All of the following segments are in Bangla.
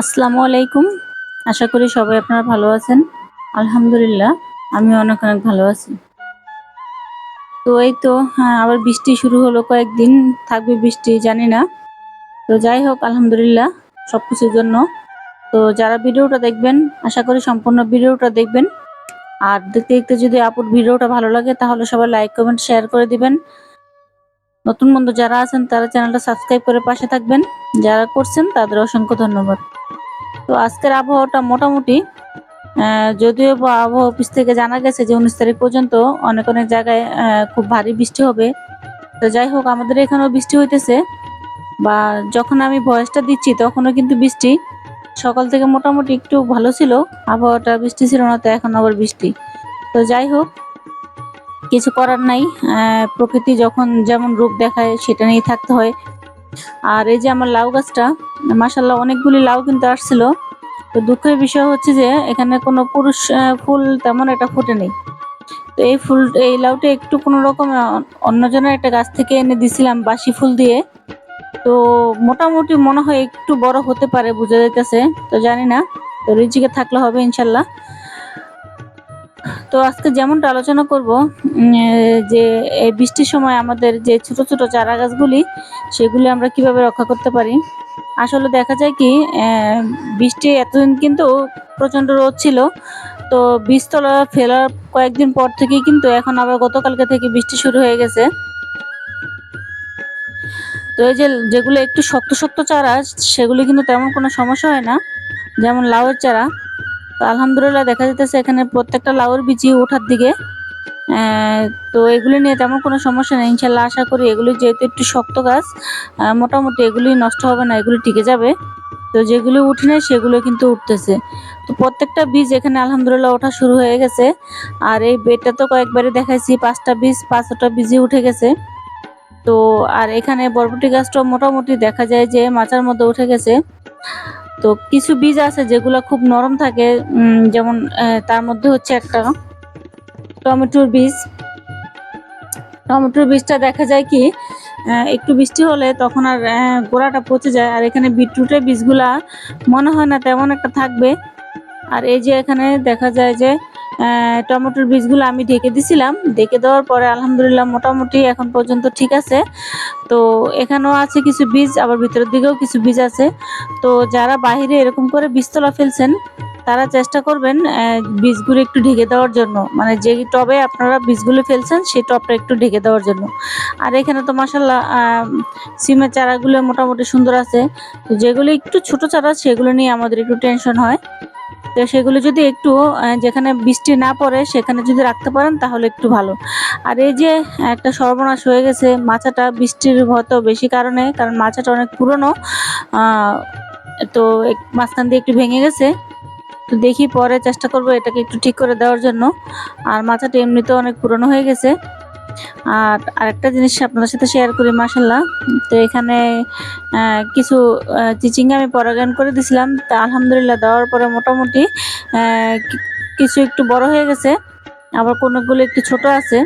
আসসালামু আলাইকুম। আশা করি সবাই আপনারা ভালো আছেন। আলহামদুলিল্লাহ আমি অনেক অনেক ভালো আছি। তো এই তো হ্যাঁ আবার বৃষ্টি শুরু হলো কয়েকদিন, থাকবে বৃষ্টি, জানি না। তো যাই হোক, আলহামদুলিল্লাহ সব কিছুর জন্য। তো যারা ভিডিওটা দেখবেন, আশা করি সম্পূর্ণ ভিডিওটা দেখবেন। আর দেখতে দেখতে যদি আপুর ভিডিওটা ভালো লাগে, তাহলে সবাই লাইক, কমেন্ট, শেয়ার করে দিবেন। নতুন বন্ধু যারা আছেন, তারা চ্যানেলটা সাবস্ক্রাইব করে পাশে থাকবেন। যারা করছেন, তাদের অসংখ্য ধন্যবাদ। তো আজকের আবহাওয়াটা মোটামুটি যদিও আবহাওয়া অফিস থেকে জানা গেছে যে উনিশ তারিখ পর্যন্ত অনেক অনেক জায়গায় খুব ভারী বৃষ্টি হবে। তো যাই হোক, আমাদের এখানেও বৃষ্টি হইতেছে বা যখন আমি ভয়েসটা দিচ্ছি তখনও কিন্তু বৃষ্টি। সকাল থেকে মোটামুটি একটু ভালো ছিল, আবহাওয়াটা বৃষ্টি ছিল না, তো এখন আবার বৃষ্টি। তো যাই হোক, কিছু করার নাই প্রকৃতি যখন যেমন রূপ দেখায় সেটা নিয়ে থাকতে হয়। আর এই যে আমার লাউ গাছটা মাসাল্লাহ অনেকগুলি লাউ কিন্তু আসছিল। তো দুঃখের বিষয় হচ্ছে যে, এখানে কোনো পুরুষ ফুল তেমন একটা ফুটে নেই। তো এই ফুল, এই লাউটা একটু কোনো রকম অন্যজনের একটা গাছ থেকে এনে দিছিলাম বাসি ফুল দিয়ে। তো মোটামুটি মনে হয় একটু বড় হতে পারে, বোঝা যাইতেছে, তো জানি না। তো রিজিকে থাকলে হবে ইনশাল্লাহ তো আজকে যেমনটা আলোচনা করব যে এই বৃষ্টির সময় আমাদের যে ছোট ছোট চারা গাছগুলি, সেগুলি আমরা কীভাবে রক্ষা করতে পারি? আসলে দেখা যায় কি বৃষ্টি এতদিন কিন্তু প্রচণ্ড রোদ ছিল। তো বীজতলা ফেলার কয়েকদিন পর থেকেই কিন্তু এখন আবার গতকালকে থেকে বৃষ্টি শুরু হয়ে গেছে। তো এই যে, যেগুলো একটু শক্ত শক্ত চারা, সেগুলি কিন্তু তেমন কোনো সমস্যা হয় না। যেমন লাউয়ের চারা তো আলহামদুলিল্লাহ দেখা যাইতেছে এখানে প্রত্যেকটা লাউয়ের বীজই ওঠার দিকে। তো এগুলি নিয়ে তেমন কোনো সমস্যা নেই। ইনশাল্লাহ আশা করি এগুলি যেহেতু একটু শক্ত গাছ মোটামুটি এগুলি নষ্ট হবে না, এগুলি টিকে যাবে। তো যেগুলো উঠে নেই সেগুলো কিন্তু উঠতেছে। তো প্রত্যেকটা বীজ এখানে আলহামদুলিল্লাহ ওঠা শুরু হয়ে গেছে। আর এই বেডটা তো কয়েকবারই দেখাইছি, পাঁচটা বীজ, পাঁচটা বীজই উঠে গেছে। তো আর এখানে বরবটি গাছটা মোটামুটি দেখা যায় যে মাচার মধ্যে উঠে গেছে। তো কিছু বীজ আছে যেগুলো খুব নরম থাকে যেমন তার মধ্যে হচ্ছে একটা টমেটোর বীজ। টমেটোর বীজটা দেখা যায় কি একটু বৃষ্টি হলে তখন আর গোড়াটা পচে যায়। আর এখানে বিটরুটের বীজগুলা মনে হয় না তেমন একটা থাকবে। আর এই যে এখানে দেখা যায় যে টমেটোর বীজগুলো আমি ঢেকে দিছিলাম। ঢেকে দেওয়ার পরে আলহামদুলিল্লাহ মোটামুটি এখন পর্যন্ত ঠিক আছে। তো এখানেও আছে কিছু বীজ, আবার ভিতরের দিকেও কিছু বীজ আছে। তো যারা বাইরে এরকম করে বীজতলা ফেলছেন, তারা চেষ্টা করবেন বীজগুলো একটু ঢেকে দেওয়ার জন্য। মানে যে টবে আপনারা বীজগুলো ফেলছেন, সেই টবটা একটু ঢেকে দেওয়ার জন্য। আর এখানে তো মাসাল্লাহ সিমের চারাগুলো মোটামুটি সুন্দর আছে। তো যেগুলো একটু ছোট চারা, সেগুলো নিয়ে আমাদের একটু টেনশন হয়। তো সেগুলো যদি একটু যেখানে বৃষ্টি না পড়ে সেখানে যদি রাখতে পারেন তাহলে একটু ভালো। আর এই যে, একটা সর্বনাশ হয়ে গেছে, মাছাটা বৃষ্টির হয়তো বেশি কারণে, কারণ মাছাটা অনেক পুরনো তো মাঝখান দিয়ে একটু ভেঙে গেছে। তো দেখি পরে চেষ্টা করব এটাকে একটু ঠিক করে দেওয়ার জন্য। আর মাথাটা এমনিতেও অনেক পুরনো হয়ে গেছে। আর আরেকটা জিনিস আপনাদের সাথে শেয়ার করি মাসাল্লাহ তো এখানে কিছু চিচিঙ্গা আমি পরাগায়ন করে দিছিলাম। তা আলহামদুলিল্লাহ দেওয়ার পরে মোটামুটি কিছু একটু বড় হয়ে গেছে। আবার কোনোগুলো একটু ছোট আছে।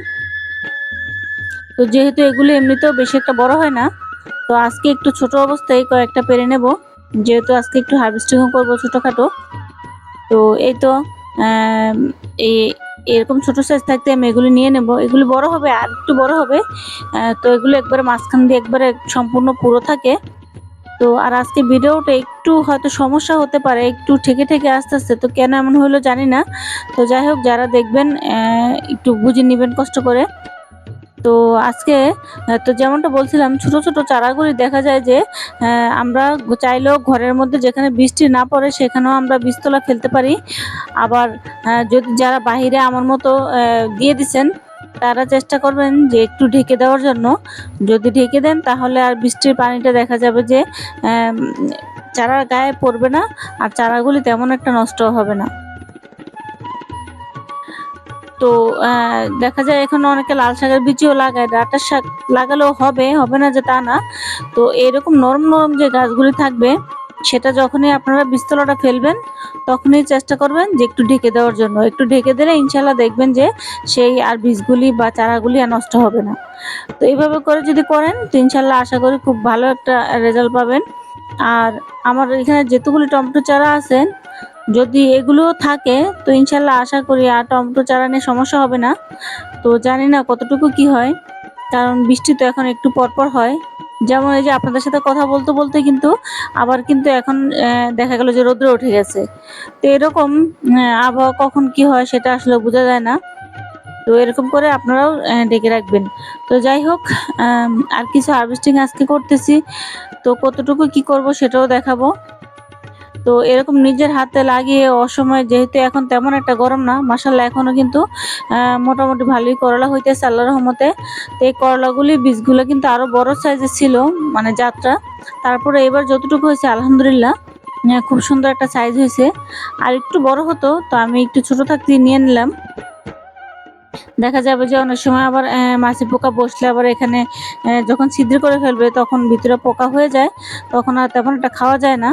তো যেহেতু এগুলো এমনিতেও বেশি একটা বড় হয় না, তো আজকে একটু ছোট অবস্থায় কয়েকটা পেরে নেব। যেহেতু আজকে একটু হার্ভেস্টিং করব ছোটোখাটো। তো এই তো এই এরকম ছোট সাইজ থাকতে আমি এগুলো নিয়ে নেব। এগুলি বড় হবে, আর একটু বড় হবে। তো এগুলো একবারে মাঝখান দিয়ে একবারে সম্পূর্ণ পুরো থাকে। তো আর আজকে ভিডিওটা একটু হয়তো সমস্যা হতে পারে, একটু ঠেকে ঠেকে আস্তে আস্তে। তো কেন এমন হলো জানি না। তো যাই হোক, যারা দেখবেন একটু বুঝে নেবেন কষ্ট করে। তো আজকে তো যেমনটা বলছিলাম, ছোট ছোট চারাগুলি দেখা যায় যে আমরা চাইলেও ঘরের মধ্যে যেখানে বৃষ্টি না পড়ে সেখানেও আমরা বীজতলা ফেলতে পারি। আবার যদি যারা বাহিরে আমার মতো দিয়ে দিছেন, তারা চেষ্টা করবেন যে একটু ঢেকে দেওয়ার জন্য। যদি ঢেকে দেন, তাহলে আর বৃষ্টির পানিটা দেখা যাবে যে চারার গায়ে পড়বে না, আর চারাগুলি তেমন একটা নষ্ট হবে না। তো দেখা যায় এখন অনেকে লাল শাকের বীজও লাগায়, ডাঁটার শাক লাগালেও হবে হবে না যে তা না। তো এরকম নরম নরম যে গাছগুলি থাকবে, সেটা যখনই আপনারা বিস্তলাটা ফেলবেন, তখনই চেষ্টা করবেন যে একটু ঢেকে দেওয়ার জন্য। একটু ঢেকে দিলে ইনশাল্লাহ দেখবেন যে সেই আর বীজগুলি বা চারাগুলি আর নষ্ট হবে না। তো এইভাবে করে যদি করেন, তো ইনশাল্লাহ আশা করি খুব ভালো একটা রেজাল্ট পাবেন। আর আমার এখানে যেতগুলি টমেটো চারা আছে যদি এগুলোও থাকে, তো ইনশাল্লাহ আশা করি আর টমেটো চারা সমস্যা হবে না। তো জানি না কতটুকু কি হয়, কারণ বৃষ্টি তো এখন একটু পরপর হয়। যেমন এই যে আপনাদের সাথে কথা বলতে বলতে কিন্তু আবার কিন্তু এখন দেখা গেল যে রোদ্র উঠে গেছে। তো এরকম আবহাওয়া কখন কি হয় সেটা আসলে বোঝা যায় না। তো এরকম করে আপনারাও ডেকে রাখবেন। তো যাই হোক আর কিছু হারভেস্টিং আজকে করতেছি। তো কতটুকু কি করব সেটাও দেখাবো। তো এরকম নিজের হাতে লাগিয়ে অসময়, যেহেতু এখন তেমন একটা গরম না মাসাল্লাহ এখনও কিন্তু মোটামুটি ভালোই করলা হইতেছে আল্লাহ রহমতে। তো এই করলাগুলি, বীজগুলো কিন্তু আরও বড় সাইজের ছিল মানে যাত্রা। তারপরে এবার যতটুকু হয়েছে, আলহামদুলিল্লাহ খুব সুন্দর একটা সাইজ হয়েছে। আর একটু বড় হতো, তো আমি একটু ছোট থাকতে নিয়ে নিলাম। দেখা যাবে যে অনেক সময় আবার মাছি পোকা বসলে আবার এখানে যখন ছিদ্র করে ফেলবে, তখন ভিতরে পোকা হয়ে যায়, তখন আর তেমন একটা খাওয়া যায় না।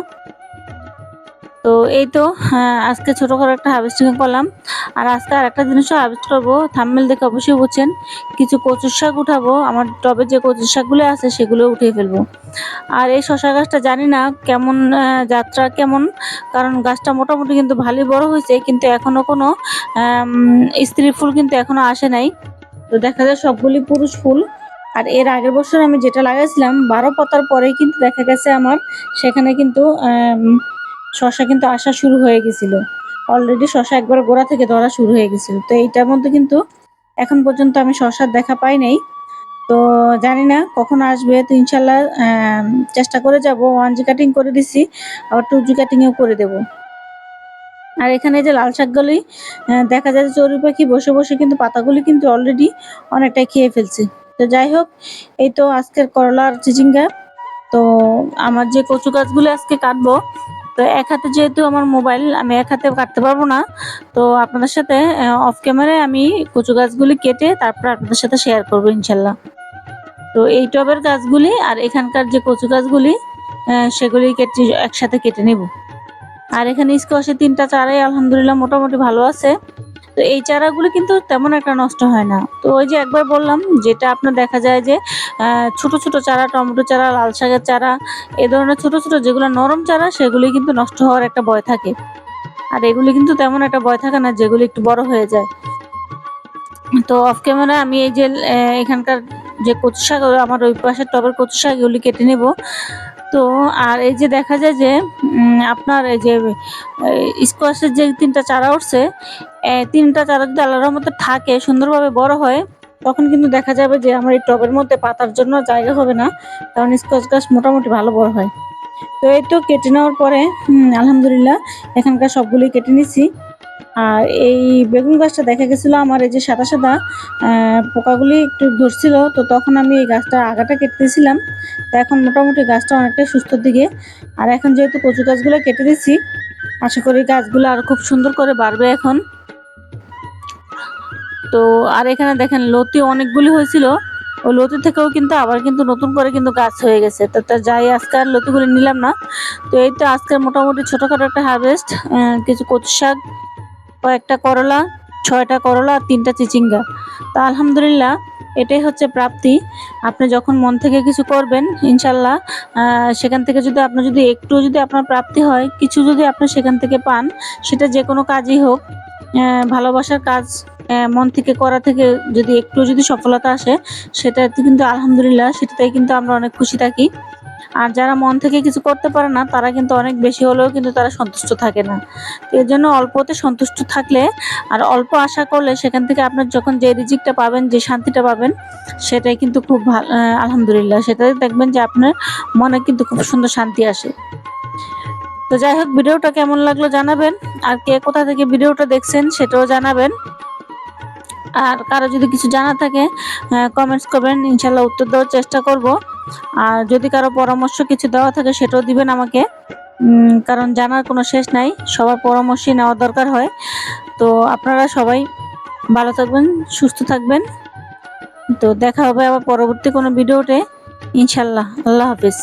তো এই তো আহ, আজকে ছোট করে একটা হার্ভেস্টিং করলাম। আর আজকে আর একটা জিনিসও হার্ভেস্ট করব থাম্মেল দেখে অবশ্যই বুঝছেন। কিছু কচুর শাক উঠাবো আমার টবে যে কচুর শাকগুলো আছে সেগুলো উঠিয়ে ফেলব। আর এই শশা গাছটা জানি না কেমন যাত্রা কেমন কারণ গাছটা মোটামুটি কিন্তু ভালোই বড় হয়েছে কিন্তু এখনও কোনো স্ত্রী ফুল কিন্তু এখনও আসে নাই। তো দেখা যায় সবগুলি পুরুষ ফুল। আর এর আগের বছর আমি যেটা লাগাইছিলাম বারো পাতার পরেই কিন্তু দেখা গেছে আমার সেখানে কিন্তু শশা কিন্তু আসা শুরু হয়ে গেছিল। অলরেডি শশা একবার গোড়া থেকে ধরা শুরু হয়ে গেছিল। তো এইটার মধ্যে কিন্তু এখন পর্যন্ত আমি শশার দেখা পাই নাই। তো জানি না কখন আসবে। তো ইনশাল্লাহ চেষ্টা করে যাব। ওয়ান জি কাটিং করে দিছি। আবার টু জি কাটিংও করে দেব। আর এখানে যে লাল শাকগুলি দেখা যায় যে চড়ুই পাখি বসে বসে কিন্তু পাতাগুলি কিন্তু অলরেডি অনেকটাই খেয়ে ফেলছে। তো যাই হোক, এই তো আজকের করলা আর চিচিঙ্গা। তো আমার যে কচু গাছগুলো আজকে কাটবো তো এক হাতে যেহেতু আমার মোবাইল, আমি এক হাতে কাটতে পারব না। তো আপনাদের সাথে অফ ক্যামেরায় আমি কচু গাছগুলি কেটে তারপর আপনাদের সাথে শেয়ার করব ইনশাল্লাহ। তো এই টবের গাছগুলি আর এখানকার যে কচু গাছগুলি সেগুলি কেটে একসাথে কেটে নেব। আর এখানে স্কোয়াশে তিনটা চারাই আলহামদুলিল্লাহ মোটামুটি ভালো আছে। তো এই চারাগুলো কিন্তু তেমন একটা নষ্ট হয় না। তো ওই যে একবার বললাম, যেটা আপনার দেখা যায় যে ছোট ছোট চারা, টমেটো চারা, লাল শাকের চারা, এ ধরনের ছোট ছোট যেগুলো নরম চারা সেগুলি কিন্তু নষ্ট হওয়ার একটা ভয় থাকে। আর এগুলি কিন্তু তেমন একটা ভয় থাকে না, যেগুলি একটু বড় হয়ে যায়। তো অফ ক্যামেরা আমি এই যে এখানকার যে কচু শাক, আমার ওই পাশের টবের কচু শাক এগুলি কেটে নেব। তো আর এই যে দেখা যায় যে আপনার এই যে স্কোয়াশের যে তিনটা চারা উঠছে তিনটা চারা যদি আল্লাহর মধ্যে থাকে, সুন্দরভাবে বড় হয়, তখন কিন্তু দেখা যাবে যে আমার এই টবের মধ্যে পাতার জন্য জায়গা হবে না, কারণ স্কোয়াশ গাছ মোটামুটি ভালো বড় হয়। তো এই তো কেটে নেওয়ার পরে আলহামদুলিল্লাহ, এখানকার সবগুলি কেটে নিছি। আর এই বেগুন গাছটা দেখা গেছিল আমার এই যে সাদা সাদা পোকাগুলি একটু ধরছিল, তো তখন আমি এই গাছটা আগাটা কেটেছিলাম তো এখন মোটামুটি গাছটা অনেকটাই সুস্থ দিকে। আর এখন যেহেতু কচু গাছগুলো কেটে দিচ্ছি আশা করি গাছগুলো আর খুব সুন্দর করে বাড়বে এখন। তো আর এখানে দেখেন, লতি অনেকগুলি হয়েছিল। ওই লতি থেকেও কিন্তু আবার কিন্তু নতুন করে কিন্তু গাছ হয়ে গেছে। তো তা যাই, আজকে আর লতিগুলি নিলাম না। তো এই তো আজকের মোটামুটি ছোটোখাটো একটা হারভেস্ট কিছু কচু শাক কয়েকটা করলা, ছয়টা করলা আর তিনটা চিচিঙ্গা। তো আলহামদুলিল্লাহ, এটাই হচ্ছে প্রাপ্তি। আপনি যখন মন থেকে কিছু করবেন, ইনশাল্লাহ সেখান থেকে যদি আপনার যদি একটু যদি আপনার প্রাপ্তি হয়, কিছু যদি আপনি সেখান থেকে পান, সেটা যে কোনো কাজই হোক ভালোবাসার কাজ মন থেকে করা থেকে যদি একটু যদি সফলতা আসে, সেটাতে কিন্তু আলহামদুলিল্লাহ, সেটাতেই কিন্তু আমরা অনেক খুশি থাকি। আর যারা মন থেকে কিছু করতে পারে না, তারা কিন্তু অনেক বেশি হলেও কিন্তু তারা সন্তুষ্ট থাকে না। এর জন্য অল্পতে সন্তুষ্ট থাকলে আর অল্প আশা করলে সেখান থেকে আপনার যখন যে রিজিকটা পাবেন, যে শান্তিটা পাবেন, সেটাই কিন্তু খুব ভালো আলহামদুলিল্লাহ। সেটাই দেখবেন যে আপনার মনে কিন্তু খুব সুন্দর শান্তি আসে। তো যাই হোক, ভিডিওটা কেমন লাগল জানাবেন। আর কে কোথা থেকে ভিডিওটা দেখছেন, সেটাও জানাবেন। আর কারও যদি কিছু জানা থাকে কমেন্টস করবেন, ইনশাল্লাহ উত্তর দেওয়ার চেষ্টা করব। আর যদি কারও পরামর্শ কিছু দেওয়া থাকে, সেটাও দিবেন আমাকে। কারণ জানার কোনো শেষ নাই, সবার পরামর্শই নেওয়া দরকার হয়। তো আপনারা সবাই ভালো থাকবেন, সুস্থ থাকবেন। তো দেখা হবে আবার পরবর্তী কোনো ভিডিওতে। ইনশাল্লাহ, আল্লাহ হাফিজ।